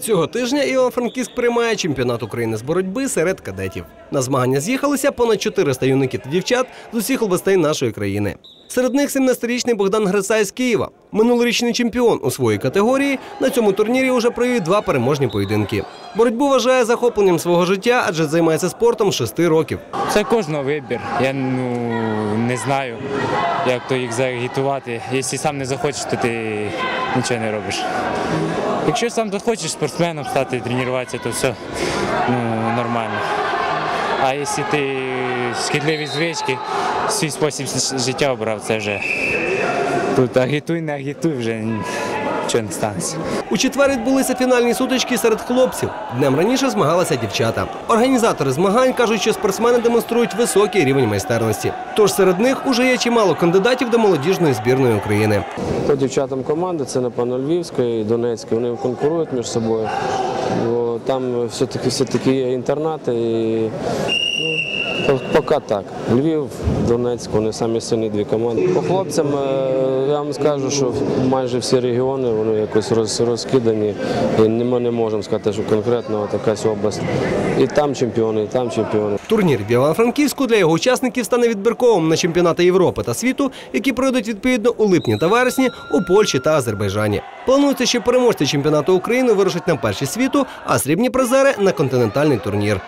Цього тижня Івано-Франківськ приймає чемпіонат України з боротьби серед кадетів. На змагання з'їхалися понад 400 юнаків та дівчат з усіх областей нашої країни. Серед них 17-річний Богдан Грицай з Києва. Минулорічний чемпіон у своїй категорії на цьому турнірі вже провів два переможні поєдинки. Боротьбу вважає захопленням свого життя, адже займається спортом 6 років. Це кожного вибір. Я ну, не знаю, як то їх загітувати. Якщо сам не захочеш, то ти нічого не робиш. Якщо сам захочеш спортсменом стати, тренуватися, то все ну, нормально. А якщо ти шкідливі звички, свій спосіб життя обрав, це вже тут агітуй, не агітуй, вже не станеться. У четвер відбулися фінальні сутички серед хлопців. Днем раніше змагалися дівчата. Організатори змагань кажуть, що спортсмени демонструють високий рівень майстерності. Тож серед них уже є чимало кандидатів до молодіжної збірної України. По дівчатам команди це напевно Львівська і Донецька. Вони конкурують між собою. Бо там все-таки все-таки є інтернати. І, ну, поки так. Львів, Донецьк, вони самі сильні дві команди. По хлопцям е, я вам скажу, що майже всі регіони вони якось роз, розкидані. І ми не можемо сказати, що конкретно якась область. І там чемпіони, і там чемпіони. Турнір в Івано-Франківську для його учасників стане відбірковим на чемпіонати Європи та світу, які пройдуть відповідно у липні та вересні у Польщі та Азербайджані. Планується, що переможці чемпіонату України вирушать на перші світу, а срібні призери на континентальний турнір.